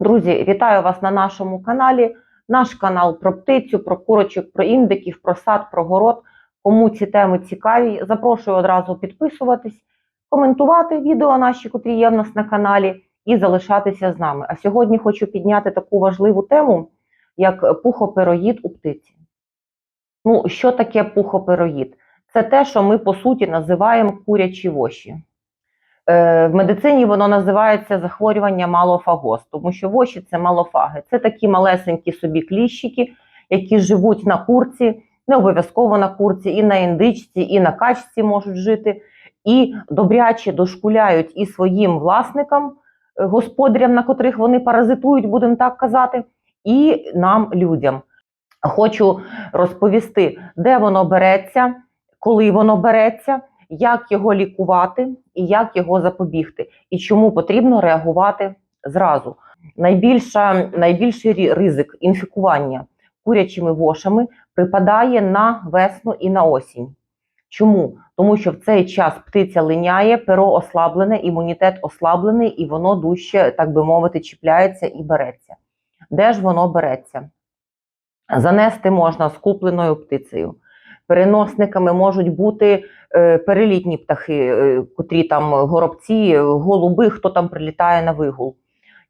Друзі, вітаю вас на нашому каналі. Наш канал про птицю, про курочок, про індиків, про сад, про город. Кому ці теми цікаві, запрошую одразу підписуватись, коментувати відео наші, котрі є в нас на каналі, і залишатися з нами. А сьогодні хочу підняти таку важливу тему, як пухопероїд у птиці. Ну, що таке пухопероїд? Це те, що ми по суті називаємо курячі воші. Е, В медицині воно називається захворювання малофагоз, тому що воші це малофаги. Це такі малесенькі собі кліщики, які живуть на курці, не обов'язково на курці, і на індичці, і на качці можуть жити, і добряче дошкуляють і своїм власникам, е, господарям, на котрих вони паразитують, будемо так казати, і нам, людям. Хочу розповісти, де воно береться, коли воно береться, як його лікувати і як його запобігти, і чому потрібно реагувати зразу. Найбільша, найбільший ризик інфікування курячими вошами припадає на весну і на осінь. Чому? Тому що в цей час птиця линяє, перо ослаблене, імунітет ослаблений, і воно дужче, так би мовити, чіпляється і береться. Де ж воно береться? Занести можна з купленою птицею. Переносниками можуть бути перелітні птахи, е, котрі там горобці, е, голуби, хто там прилітає на вигул.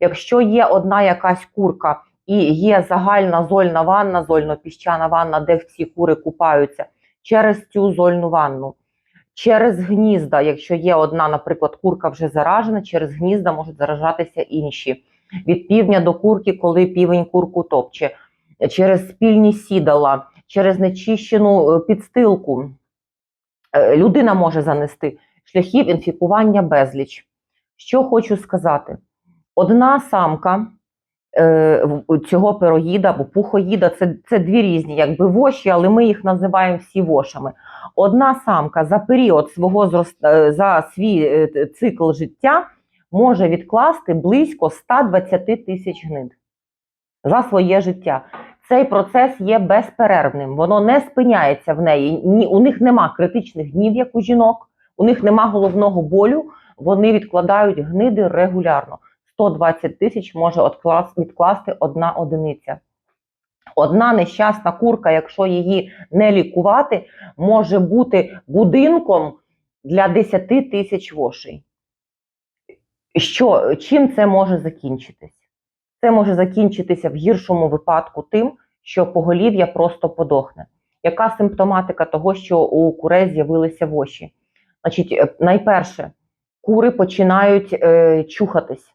Якщо є одна якась курка і є загальна зольна ванна, зольно-піщана ванна, де всі кури купаються, через цю зольну ванну, через гнізда, якщо є одна, наприклад, курка вже заражена, через гнізда можуть заражатися інші. Від півня до курки, коли півень курку топче, через спільні сідала, через нечищену е, підстилку. Е, Людина може занести шляхів інфікування безліч. Що хочу сказати: одна самка е, цього пироїда або пухоїда це, це дві різні, якби воші, але ми їх називаємо всі вошами. Одна самка за період свого е, за свій цикл життя може відкласти близько 120 тисяч гнид за своє життя. Цей процес є безперервним, воно не спиняється в неї. Ні, у них нема критичних днів, як у жінок, у них нема головного болю. Вони відкладають гниди регулярно. 120 тисяч може відкласти одна одиниця. Одна нещасна курка, якщо її не лікувати, може бути будинком для 10 тисяч вошей. Що, чим це може закінчитись? Це може закінчитися в гіршому випадку тим, що поголів'я просто подохне. Яка симптоматика того, що у курей з'явилися воші? Значить, е, найперше, кури починають е, чухатись,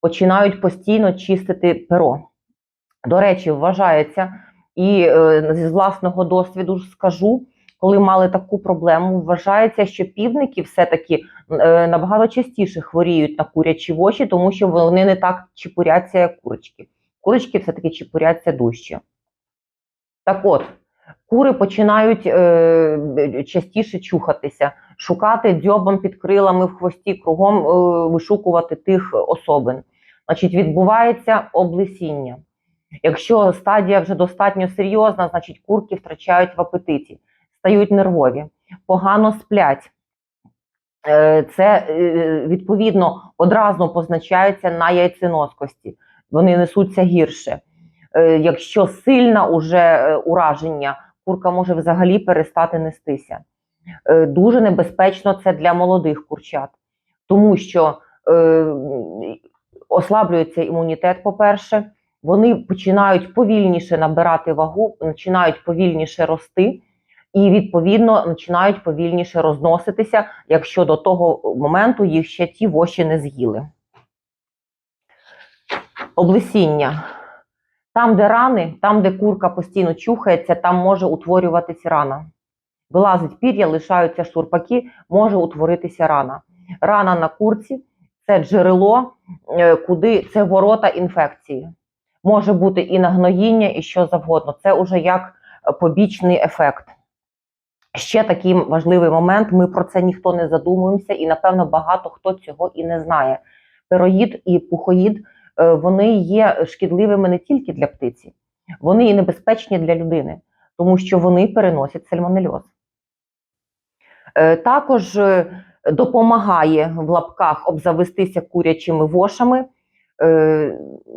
починають постійно чистити перо. До речі, вважається, і е, з власного досвіду скажу, коли мали таку проблему, вважається, що півники все-таки е, набагато частіше хворіють на курячі воші, тому що вони не так чепуряться, як курочки. Курочки все-таки чепуряться дужче. Так от, кури починають е, частіше чухатися, шукати дзьобом під крилами в хвості, кругом е, вишукувати тих особин. Значить, відбувається облесіння. Якщо стадія вже достатньо серйозна, значить курки втрачають в апетиті, стають нервові, погано сплять. Е, Це е, відповідно одразу позначається на яйценоскості. Вони несуться гірше. Е, Якщо сильне уже ураження, курка може взагалі перестати нестися. Дуже небезпечно це для молодих курчат, тому що ослаблюється імунітет, по-перше, вони починають повільніше набирати вагу, починають повільніше рости і, відповідно, починають повільніше розноситися, якщо до того моменту їх ще ті воші не з'їли. Облесіння. Там, де рани, там, де курка постійно чухається, там може утворюватись рана. Вилазить пір'я, лишаються шурпаки, може утворитися рана. Рана на курці це джерело, е, куди це ворота інфекції. Може бути і нагноїння, і що завгодно. Це уже як побічний ефект. Ще такий важливий момент: ми про це ніхто не задумуємося, і напевно багато хто цього і не знає. Пероїд і пухоїд е, вони є шкідливими не тільки для птиці, вони і небезпечні для людини, тому що вони переносять сальмонельоз. Е, Також е, допомагає в лапках обзавестися курячими вошами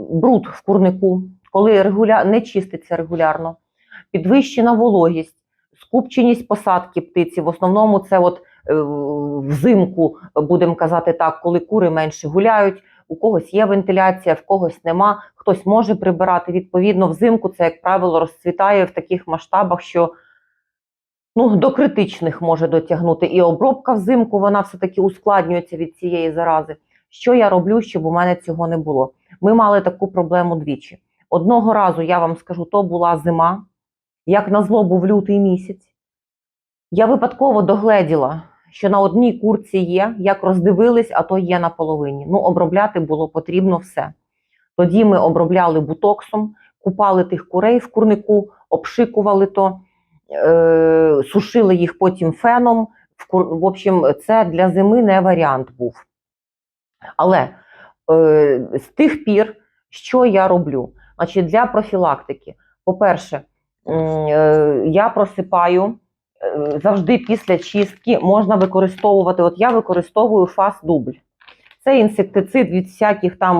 бруд в курнику, коли регуля... не чиститься регулярно, підвищена вологість, скупченість посадки птиці. В основному це от е, взимку, будемо казати так, коли кури менше гуляють, у когось є вентиляція, в когось нема, хтось може прибирати. Відповідно, взимку це, як правило, розцвітає в таких масштабах, що ну, до критичних може дотягнути. І обробка взимку вона все-таки ускладнюється від цієї зарази. Що я роблю, щоб у мене цього не було? Ми мали таку проблему двічі. Одного разу я вам скажу, то була зима, як назло був лютий місяць. Я випадково догледіла, що на одній курці є, як роздивились, а то є на половині. Ну, обробляти було потрібно все. Тоді ми обробляли бутоксом, купали тих курей в курнику, обшикували то, е, сушили їх потім феном. В, кур... в общем, це для зими не варіант був. Але е, з тих пір, що я роблю? Значить, для профілактики, по-перше, я просипаю е, завжди після чистки можна використовувати. От я використовую фас дубль. Це інсектицид від всяких там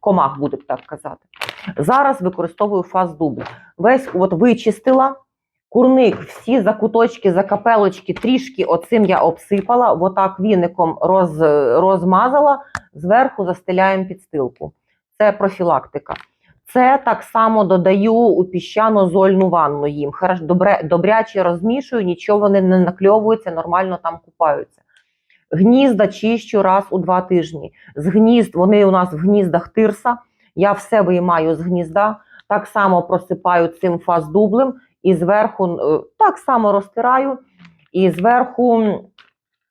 комах, будемо так казати. Зараз використовую фас дубль. Весь от вичистила. Курник, всі закуточки, закапелочки, трішки оцим я обсипала, отак віником роз, розмазала, зверху застеляємо підстилку. Це профілактика. Це так само додаю у піщано-зольну ванну їм. Добре, добряче розмішую, нічого вони не накльовуються, нормально там купаються. Гнізда чищу раз у два тижні. З гнізд, вони у нас в гніздах тирса. Я все виймаю з гнізда, так само просипаю цим фаз-дублем і зверху е, так само розтираю, і зверху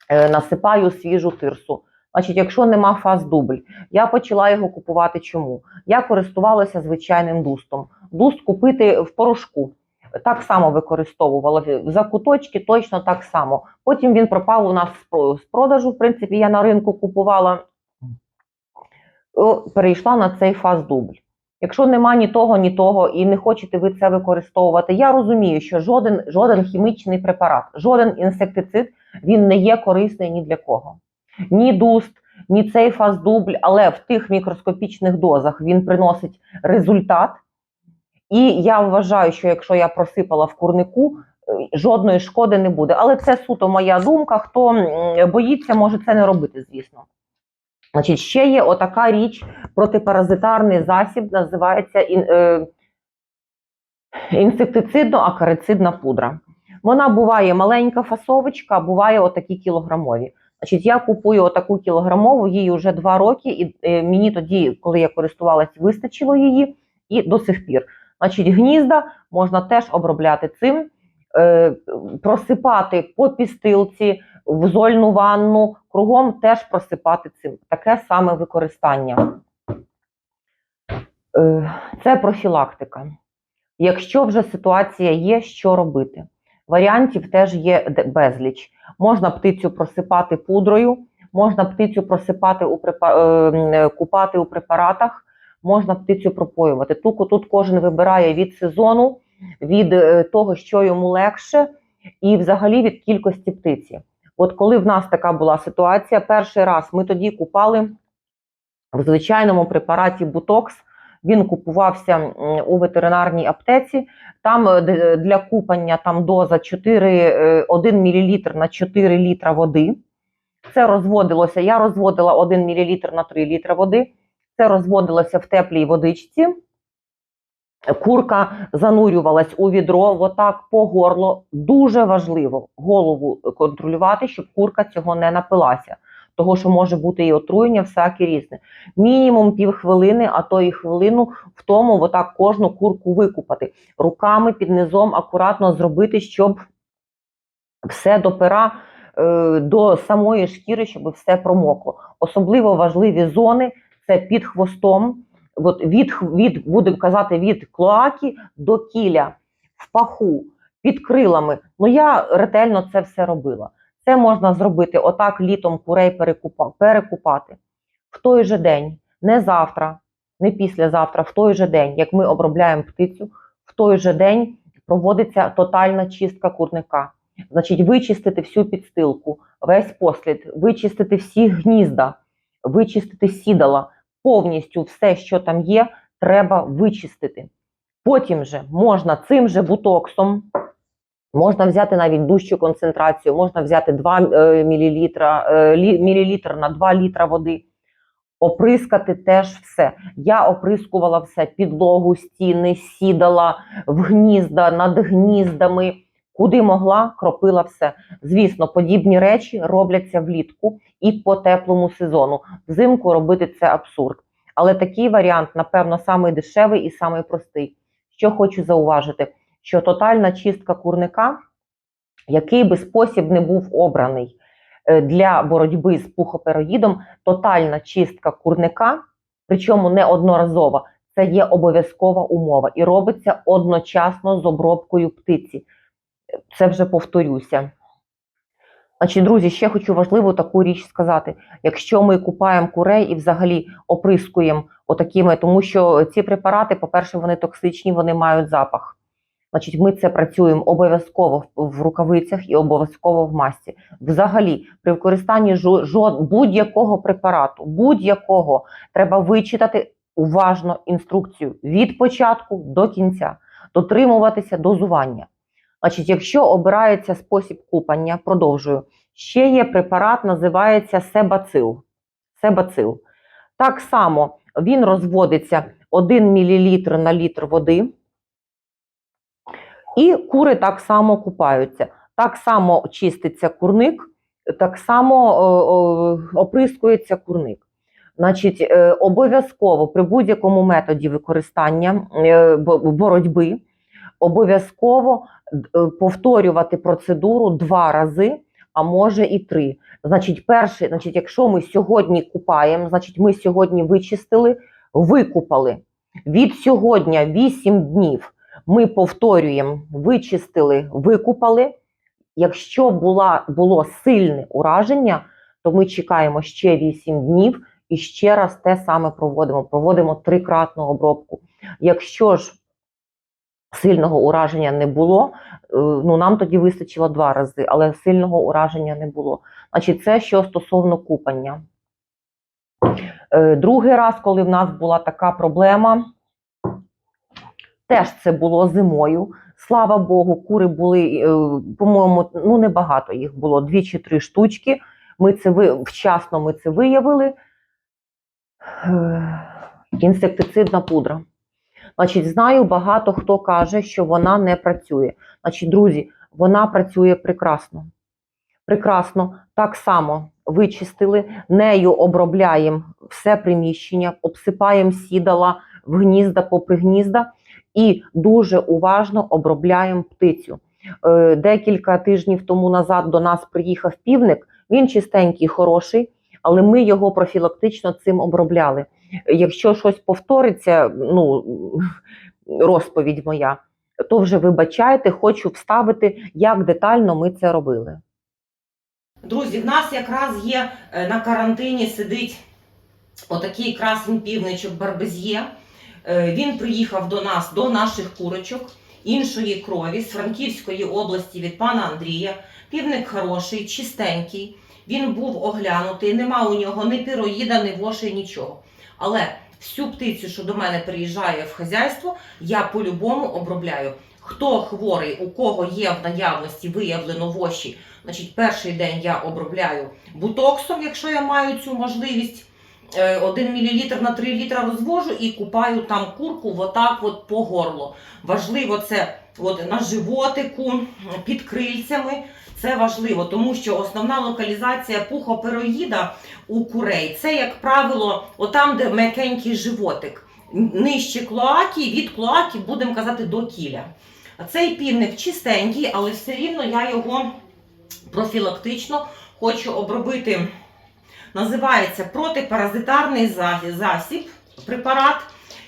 е, насипаю свіжу тирсу. Значить, якщо нема фаз дубль, я почала його купувати. Чому? Я користувалася звичайним дустом. Дуст купити в порошку. Так само використовувала в закуточки, точно так само. Потім він пропав у нас з продажу. В принципі, я на ринку купувала, перейшла на цей фаз дубль. Якщо нема ні того, ні того, і не хочете ви це використовувати, я розумію, що жоден, жоден хімічний препарат, жоден інсектицид він не є корисний ні для кого. Ні дуст, ні цей фаз-дубль, але в тих мікроскопічних дозах він приносить результат. І я вважаю, що якщо я просипала в курнику, е, жодної шкоди не буде. Але це суто моя думка. Хто боїться, може це не робити, звісно. Значить, ще є отака річ, протипаразитарний засіб, називається е, інсектицидно-акарицидна пудра. Вона буває маленька фасовочка, буває отакі кілограмові. Значить, я купую отаку кілограмову, їй вже два роки, і е, мені тоді, коли я користувалась, вистачило її і до сих пір. Значить, гнізда можна теж обробляти цим, е, просипати по пістилці, в зольну ванну, кругом теж просипати цим. Таке саме використання. Е, Це профілактика. Якщо вже ситуація є, що робити? Варіантів теж є безліч. Можна птицю просипати пудрою, можна птицю просипати у препа- е, купати у препаратах, можна птицю пропоювати. Тут, тут кожен вибирає від сезону, від е, того, що йому легше, і взагалі від кількості птиці. От коли в нас така була ситуація, перший раз ми тоді купали в звичайному препараті Бутокс. Він купувався у ветеринарній аптеці. Там е, для купання там доза 4, е, 1 мл на 4 літра води. Це розводилося. Я розводила 1 мл на 3 літра води. Це розводилося в теплій водичці. Курка занурювалась у відро, отак по горло. Дуже важливо голову контролювати, щоб курка цього не напилася. Того, що може бути і отруєння, всяке різне. Мінімум півхвилини, а то і хвилину в тому, отак кожну курку викупати. Руками під низом акуратно зробити, щоб все до пера, е, до самої шкіри, щоб все промокло. Особливо важливі зони це під хвостом, от від, від, будемо казати, від клоаки до кіля, в паху, під крилами. Ну я ретельно це все робила. Це можна зробити отак літом курей перекупати в той же день, не завтра, не післязавтра, в той же день, як ми обробляємо птицю, в той же день проводиться тотальна чистка курника. Значить, вичистити всю підстилку, весь послід, вичистити всі гнізда, вичистити сідала, повністю все, що там є, треба вичистити. Потім же можна цим же бутоксом, можна взяти навіть дужчу концентрацію, можна взяти 2 е, мл, е, мілілітр на 2 літра води, оприскати теж все. Я оприскувала все, підлогу, стіни, сідала в гнізда, над гніздами, куди могла, кропила все. Звісно, подібні речі робляться влітку і по теплому сезону. Взимку робити це абсурд. Але такий варіант, напевно, самий дешевий і самий простий. Що хочу зауважити, що тотальна чистка курника, який би спосіб не був обраний е, для боротьби з пухопероїдом, тотальна чистка курника, причому не одноразова, це є обов'язкова умова і робиться одночасно з обробкою птиці. Це вже повторюся. Значить, друзі, ще хочу важливу таку річ сказати. Якщо ми купаємо курей і взагалі оприскуємо отакими, тому що ці препарати, по-перше, вони токсичні, вони мають запах. Значить, ми це працюємо обов'язково в- рукавицях і обов'язково в масці. Взагалі, при використанні будь-якого препарату, будь-якого, треба вичитати уважно інструкцію від початку до кінця, дотримуватися дозування. Значить, якщо обирається спосіб купання, продовжую. Ще є препарат, називається себацил. Себацил. Так само він розводиться 1 мл на літр води, і кури так само купаються. Так само чиститься курник, так само е, оприскується курник. Значить, е, обов'язково при будь-якому методі використання е, боротьби обов'язково повторювати процедуру два рази, а може і три. Значить, перший, значить, якщо ми сьогодні купаємо, значить, ми сьогодні вичистили, викупали. Від сьогодні 8 днів ми повторюємо, вичистили, викупали. Якщо була, було сильне ураження, то ми чекаємо ще 8 днів і ще раз те саме проводимо. Проводимо трикратну обробку. Якщо ж сильного ураження не було, е, ну нам тоді вистачило два рази, але сильного ураження не було. Значить, це що стосовно купання. Е, Другий раз, коли в нас була така проблема, теж це було зимою. Слава Богу, кури були, е, по-моєму, ну небагато їх було, дві чи три штучки. Ми це вчасно ми це виявили. Е, Інсектицидна пудра. Значить, знаю, багато хто каже, що вона не працює. Значить, друзі, вона працює прекрасно. Прекрасно, так само вичистили, нею обробляємо все приміщення, обсипаємо сідала в гнізда попри гнізда і дуже уважно обробляємо птицю. Е, Декілька тижнів тому назад до нас приїхав півник. Він чистенький, хороший, але ми його профілактично цим обробляли. Якщо щось повториться, ну розповідь моя, то вже вибачайте, хочу вставити, як детально ми це робили. Друзі, в нас якраз є е, на карантині сидить отакий красний півничок Барбез'є. Е, Він приїхав до нас, до наших курочок іншої крові з Франківської області від пана Андрія. Півник хороший, чистенький. Він був оглянутий, нема у нього ні піроїда, ні вошей, нічого. Але всю птицю, що до мене приїжджає в хазяйство, я по-любому обробляю. Хто хворий, у кого є в наявності виявлено воші, Значить, перший день я обробляю бутоксом, якщо я маю цю можливість. 1 мл на 3 літра розвожу і купаю там курку отак от по горло. Важливо це от на животику, під крильцями. Це важливо, тому що основна локалізація пухопероїда у курей це, як правило, отам, де м'якенький животик. Нижче клоаки, від клоаки, будемо казати, до кіля. Цей півник чистенький, але все рівно я його профілактично хочу обробити. Називається протипаразитарний засіб, препарат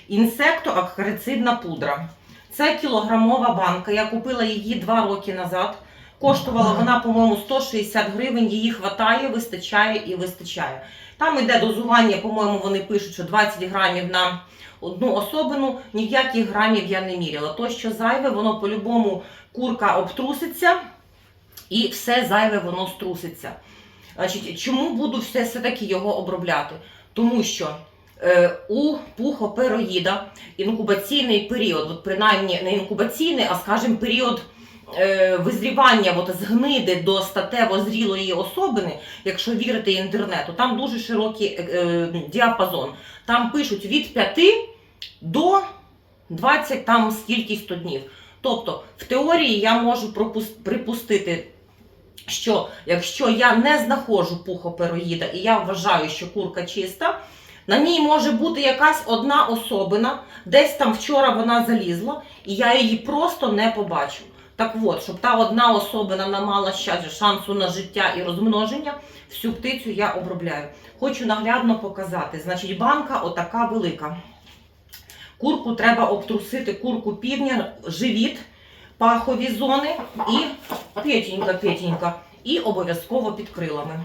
інсектоакарицидна пудра. Це кілограмова банка. Я купила її два роки назад. Коштувала вона, по-моєму, 160 гривень. Її хватає, вистачає і вистачає. Там іде дозування, по-моєму, вони пишуть, що 20 грамів на одну особину. Ніяких грамів я не міряла. То, що зайве, воно по-любому курка обтруситься і все зайве воно струситься. Значить, чому буду все, все-таки його обробляти? Тому що е, у пухопероїда інкубаційний період, от принаймні не інкубаційний, а скажімо, період е, визрівання от, згниди до статево зрілої особини, якщо вірити інтернету, там дуже широкий е, е, діапазон. Там пишуть від 5 до 20 там скількись-то днів. Тобто, в теорії я можу припустити, що якщо я не знаходжу пухопероїда і я вважаю, що курка чиста, на ній може бути якась одна особина, десь там вчора вона залізла, і я її просто не побачу. Так от, щоб та одна особина не мала шансу на життя і розмноження, всю птицю я обробляю. Хочу наглядно показати. Значить, банка отака велика. Курку треба обтрусити, курку півня, живіт, пахові зони і петінька, петінька, і обов'язково під крилами.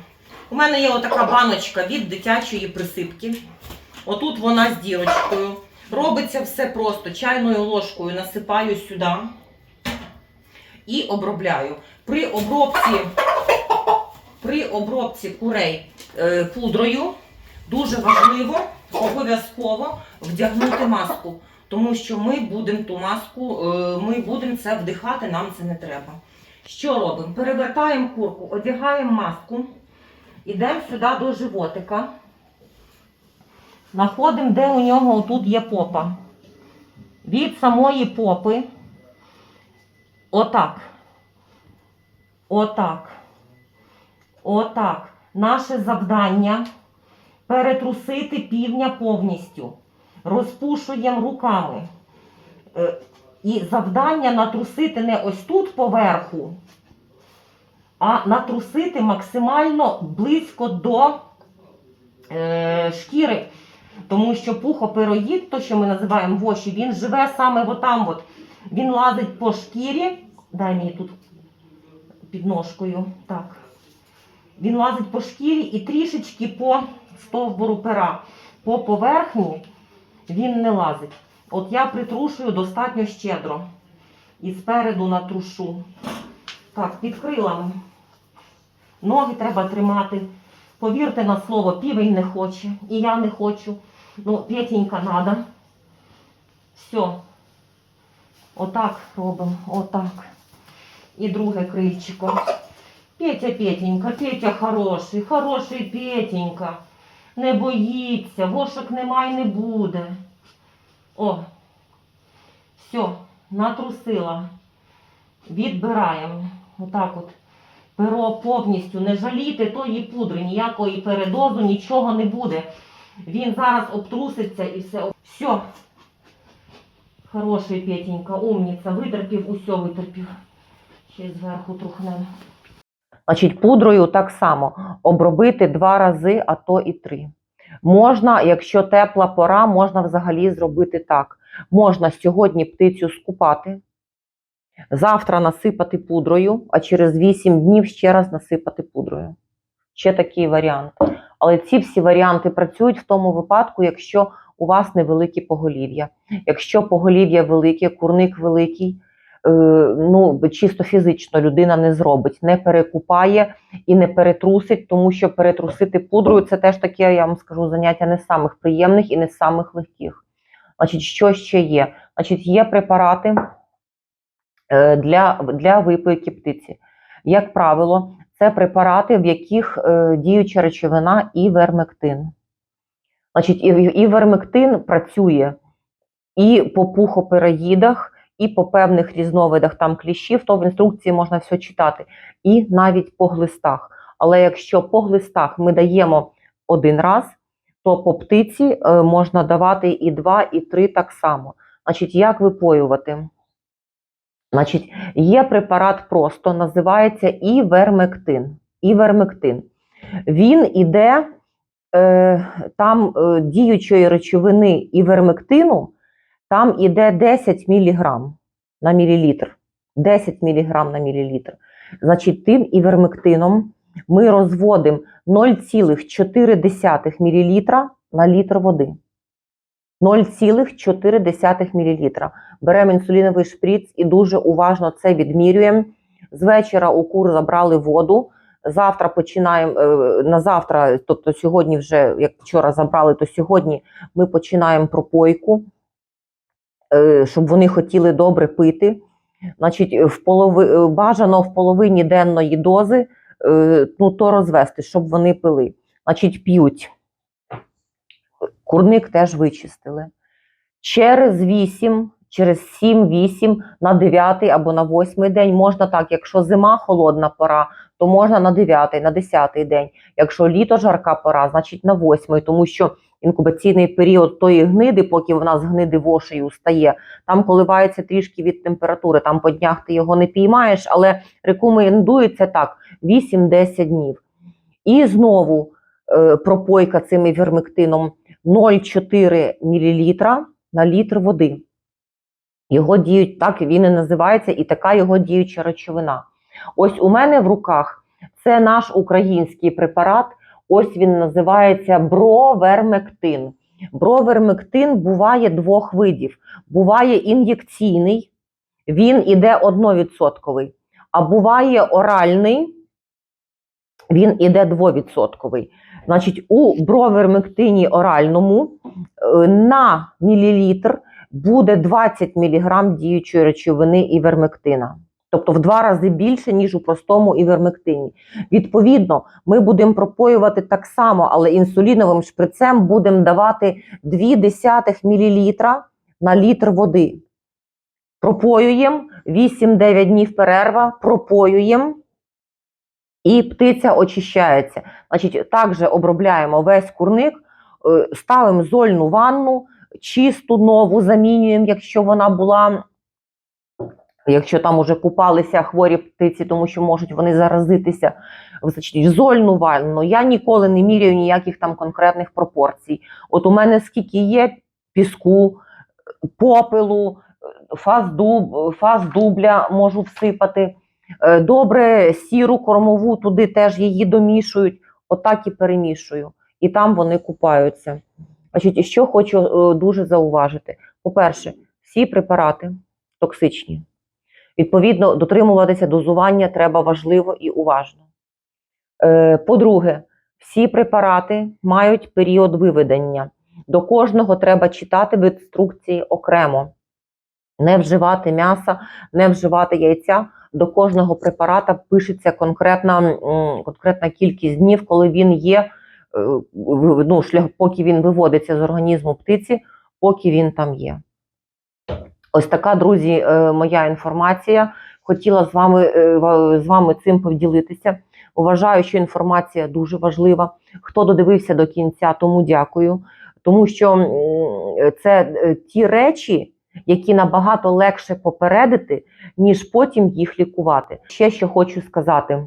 У мене є отака баночка від дитячої присипки. Отут вона з дірочкою. Робиться все просто. Чайною ложкою насипаю сюди і обробляю. При обробці, при обробці курей е, пудрою дуже важливо обов'язково вдягнути маску, тому що ми будемо ту маску, е, ми будемо це вдихати, нам це не треба. Що робимо? Перевертаємо курку, одягаємо маску, йдемо сюди до животика. Знаходимо, де у нього тут є попа. Від самої попи. Отак. Отак. Отак. Наше завдання перетрусити півня повністю. Розпушуємо руками. І завдання натрусити не ось тут поверху, а натрусити максимально близько до е, шкіри. Тому що пухопероїд, то що ми називаємо воші, він живе саме отам. От. Він лазить по шкірі. Дай мені тут під ножкою. Так. Він лазить по шкірі і трішечки по стовбуру пера. По поверхні він не лазить. От я притрушую достатньо щедро. І спереду натрушу. Так, під крилами. Ноги треба тримати. Повірте на слово, півень не хоче. І я не хочу. Ну, Петенька надо. Все. Отак робимо. Отак. І друге крильчико. Петя, Петенька, Петя хороший, хороший Петенька. Не боїться, вошок нема й не буде. О, все, натрусила. Відбираємо. Отак от. Перо повністю. Не жалійте тої пудри, ніякої передозу, нічого не буде. Він зараз обтруситься і все. Все. Хороший Петенька, умниця, витерпів, усе витерпів. Ще зверху трухнемо. Значить, пудрою так само обробити два рази, а то і три. Можна, якщо тепла пора, можна взагалі зробити так. Можна сьогодні птицю скупати, завтра насипати пудрою, а через 8 днів ще раз насипати пудрою. Ще такий варіант. Але ці всі варіанти працюють в тому випадку, якщо у вас невеликі поголів'я. Якщо поголів'я велике, курник великий, ну, чисто фізично людина не зробить, не перекупає і не перетрусить, тому що перетрусити пудрою це теж таке, я вам скажу, заняття не самих приємних і не самих легких. Значить, що ще є? Значить, є препарати е, для, для випийки птиці. Як правило, це препарати, в яких е, діюча речовина івермектин. Значить, і- івермектин працює і по пухопероїдах, і по певних різновидах там кліщів, то в інструкції можна все читати, і навіть по глистах. Але якщо по глистах ми даємо один раз, то по птиці е, можна давати і два, і три так само. Значить, як випоювати? Значить, є препарат просто, називається івермектин. Івермектин. Він іде е, там е, діючої речовини івермектину, там іде 10 мг на мілілітр. 10 мг на мілілітр. Значить, тим івермектином ми розводимо 0,4 мл на літр води. 0,4 мл. Беремо інсуліновий шприц і дуже уважно це відмірюємо. З вечора у кур забрали воду, Завтра починаємо е, на завтра, тобто сьогодні, вже як вчора забрали, то сьогодні ми починаємо пропойку, щоб вони хотіли добре пити. Значить, в полови, е, бажано в половині денної дози е, ну, то розвести, щоб вони пили. Значить, п'ють. Курник теж вичистили. Через 8, через 7-8 на 9 або на 8 день можна так, якщо зима холодна пора, то можна на 9, на 10 день. Якщо літо жарка пора, значить на 8, тому що інкубаційний період тої гниди, поки вона з гниди вошею стає, там коливається трішки від температури. Там по днях ти його не піймаєш, але рекомендується так 8-10 днів. І знову е, пропойка цим івермектином 0,4 мл на літр води. Його діють так, він і називається, і така його діюча речовина. Ось у мене в руках це наш український препарат. Ось він називається бровермектин. Бровермектин буває двох видів. Буває ін'єкційний, він іде 1%, а буває оральний, він іде 2%. Значить, у бровермектині оральному е, на мілілітр буде 20 мг діючої речовини івермектина. Тобто в два рази більше, ніж у простому івермектині. Відповідно, ми будемо пропоювати так само, але інсуліновим шприцем будемо давати 0,2 мл на літр води. Пропоюємо 8-9 днів перерва, пропоюємо. І птиця очищається. Значить, також обробляємо весь курник, е, ставимо зольну ванну, чисту нову замінюємо, якщо вона була, якщо там уже купалися хворі птиці, тому що можуть вони заразитися. Значить, зольну ванну. Я ніколи не міряю ніяких там конкретних пропорцій. От у мене скільки є піску, попелу, фаз, дуб, фаз дубля можу всипати. Е, Добре, сіру кормову туди теж її домішують, отак і перемішую. І там вони купаються. Значить, що хочу е, дуже зауважити: по-перше, всі препарати токсичні. Відповідно, дотримуватися дозування треба важливо і уважно. Е, По-друге, всі препарати мають період виведення. До кожного треба читати в інструкції окремо. Не вживати м'яса, не вживати яйця. До кожного препарата пишеться конкретна, конкретна кількість днів, коли він є, е, ну, шлях, поки він виводиться з організму птиці, поки він там є. Ось така, друзі, е, моя інформація. Хотіла з вами, е, з вами цим поділитися. Вважаю, що інформація дуже важлива. Хто додивився до кінця, тому дякую. Тому що це е, ті речі, які набагато легше попередити, ніж потім їх лікувати. Ще що хочу сказати: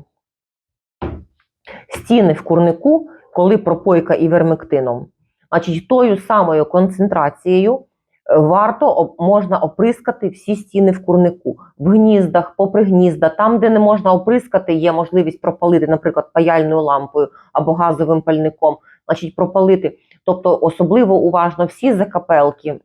стіни в курнику, коли пропойка івермектином, значить, тою самою концентрацією варто можна оприскати всі стіни в курнику, в гніздах, попри гнізда, там, де не можна оприскати, є можливість пропалити, наприклад, паяльною лампою або газовим пальником, значить, пропалити. Тобто особливо уважно всі закапелки.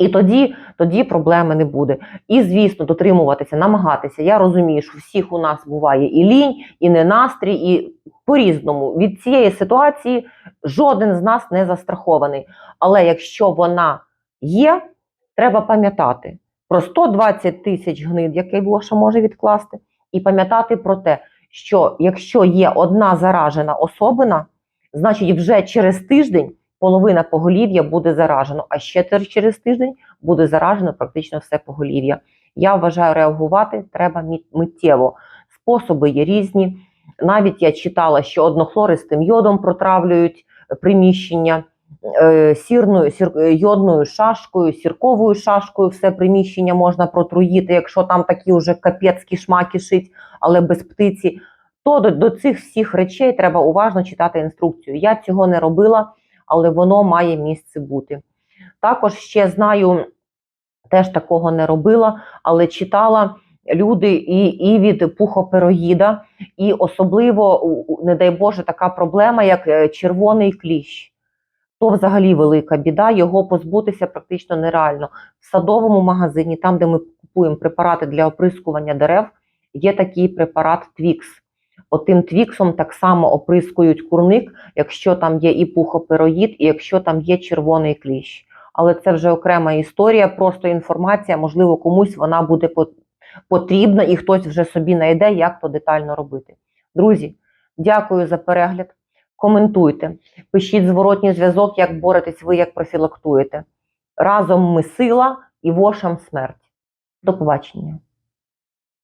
І тоді, тоді проблеми не буде. І, звісно, дотримуватися, намагатися. Я розумію, що всіх у нас буває і лінь, і ненастрій, і по-різному. Від цієї ситуації жоден з нас не застрахований. Але якщо вона є, треба пам'ятати про 120 тисяч гнид, який Воша може відкласти, і пам'ятати про те, що якщо є одна заражена особина, значить вже через тиждень половина поголів'я буде заражено, а ще через тиждень буде заражено практично все поголів'я. Я вважаю, реагувати треба миттєво. Способи є різні. Навіть я читала, що однохлористим йодом протравлюють е, приміщення, е, сірною, сір, е, йодною шашкою, сірковою шашкою все приміщення можна протруїти, якщо там такі вже капецькі шмаки шить, але без птиці. То до, до цих всіх речей треба уважно читати інструкцію. Я цього не робила, але воно має місце бути. Також ще знаю, теж такого не робила, але читала люди і, і від пухопероїда, і особливо, не дай Боже, така проблема, як е, червоний кліщ. То взагалі велика біда, його позбутися практично нереально. В садовому магазині, там, де ми купуємо препарати для оприскування дерев, є такий препарат Твікс. Отим твіксом так само оприскують курник, якщо там є і пухопироїд, і якщо там є червоний кліщ. Але це вже окрема історія, просто інформація, можливо, комусь вона буде потрібна, і хтось вже собі знайде, як то детально робити. Друзі, дякую за перегляд. Коментуйте, пишіть зворотній зв'язок, як боретесь ви, як профілактуєте. Разом ми сила і вошам смерть. До побачення.